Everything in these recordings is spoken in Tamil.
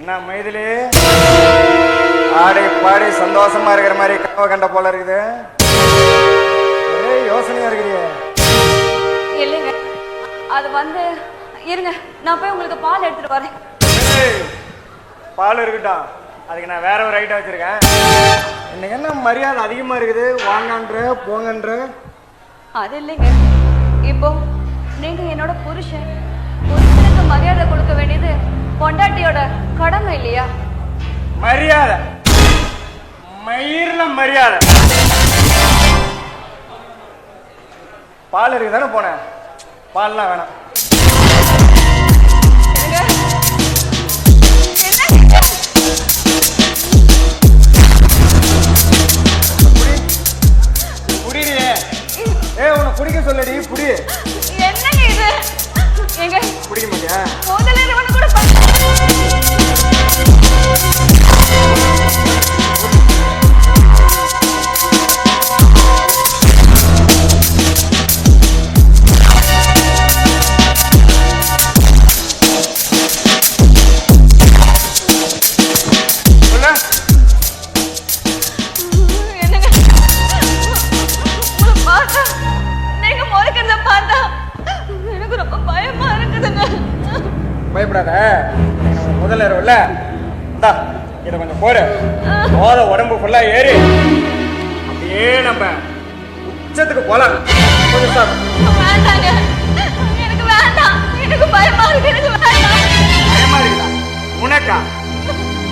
என்ன மைதிலி? ஆடி பாடி சந்தோஷமா இருக்கிற மாதிரி கனவு கண்ட போல இருக்குது. ஒரே யோசனையா இருக்கிறியே. இல்லைங்க. அது வந்து இருங்க நான் போய் உங்களுக்கு பால் எடுத்துட்டு வரேன். பால் இருக்கட்டும் அதுக்கு நான் வேற ஒரு ஐட்டம் வச்சிருக்கேன். இன்னைக்கு என்ன மரியாதை அதிகமா இருக்குது? வாங்கன்ற போங்கன்ற? அது இல்லைங்க. இப்போ நீங்க என்னோட புருஷன் புருஷனுக்கு மரியாதை கொடுக்க வேண்டியது பொண்டாட்டியோட கடமை இல்லையா? மரியாதை. மயிர்ல மரியாதை. பால் இருக்கு தானே போனேன். பால்லாம் வேணாம். ஏ உன்னை குடிக்க சொல்லடி புடி என்னங்க இது? எங்க? குடிக்க மாட்டியா? நீங்க முறைக்கிறத பார்த்தா எனக்கு ரொம்ப பயமா இருக்குதுங்க. பயப்படாத. முதல்ல இரவுல இந்தா இதை கொஞ்சம் போத உடம்பு ஃபுல்லா ஏறி. அப்படியே நம்ம உச்சத்துக்கு போலாம். கொஞ்சம் சாப்பிடு. வேண்டாங்க. எனக்கு வேண்டாம். எனக்கு பயமா இருக்கு. எனக்கு வேண்டாம். பயமா இருக்குதா உனக்கா?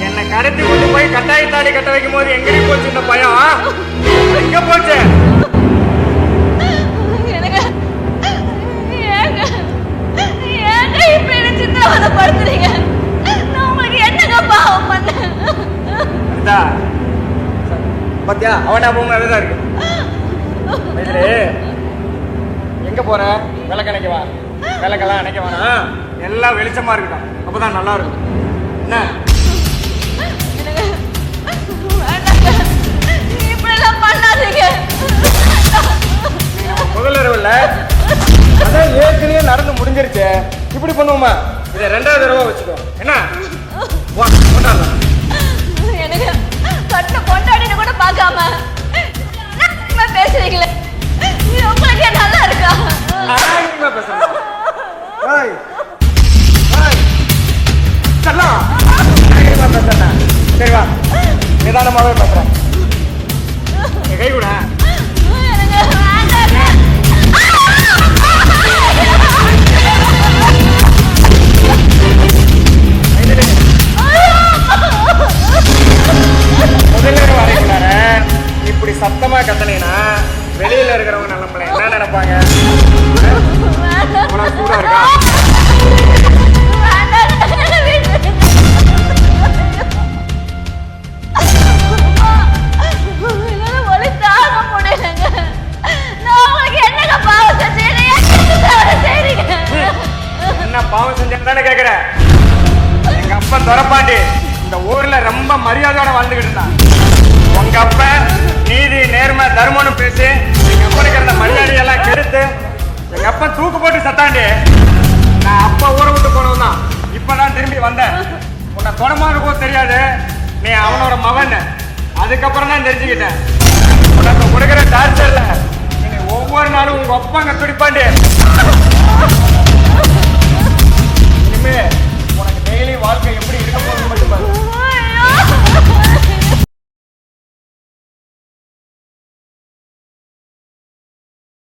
என்னை கடத்தி கொண்டு போய் கட்டாய தாலி கட்ட வைக்கும் போது எங்கடி போச்சு இந்த பயம் எங்க போச்சு? இந்தா. பாத்தியா? அவன் ஞாபகம் அதுதான் இருக்கு. எங்க போற? விளக்கு அணைக்க வா. விளக்கெல்லாம் அணைக்க வேணாம். எல்லாம் வெளிச்சமா இருக்கட்டும். அப்பதான் நல்லா இருக்கும். என்ன? முதல் இரவுல அதான் ஏற்கனவே நடந்து முடிஞ்சிருச்சு. இப்படி பண்ணுவோமா? இதை ரெண்டாவது தடவை வச்சுக்கோ. என்ன? கட்ட கொண்டாடினு கூட பார்க்காம என்ன பேசுறீங்களே உங்களுக்கு நல்லா இருக்கா? ஆங்கிலமா நிதானமாகவே சத்தமா கத்தனீங்கன்னா வெளியில இருக்கிறவங்க நம்மள என்ன நினைப்பாங்க? உனக்கு கூட இருக்கா? நான் பாவம் என்ன பாவம் செஞ்சேன்னு கேக்குற? எங்க அப்பா துரப்பாண்டி. இந்த ஊர்ல ரொம்ப மரியாதையோட வாழ்ந்துகிட்டு இருந்தான். உங்க அப்ப நீதி நேர்மை தர்மம்னு பேசி எங்க அப்பனுக்கு இருந்த மரியாதையெல்லாம் கெடுத்து எங்க அப்பா தூக்கு போட்டு சத்தாண்டி நான் அப்ப ஊரை விட்டு போனவன் தான் இப்பதான் திரும்பி வந்தேன். உன்னை தொடமானுக்கும் தெரியாது. நீ அவனோட மகன் அதுக்கப்புறம் தான் தெரிஞ்சுக்கிட்டேன். உனக்கு கொடுக்குற டார்ச்சர்ல நீ ஒவ்வொரு நாளும் உங்க அப்பாங்க துடிப்பாண்டி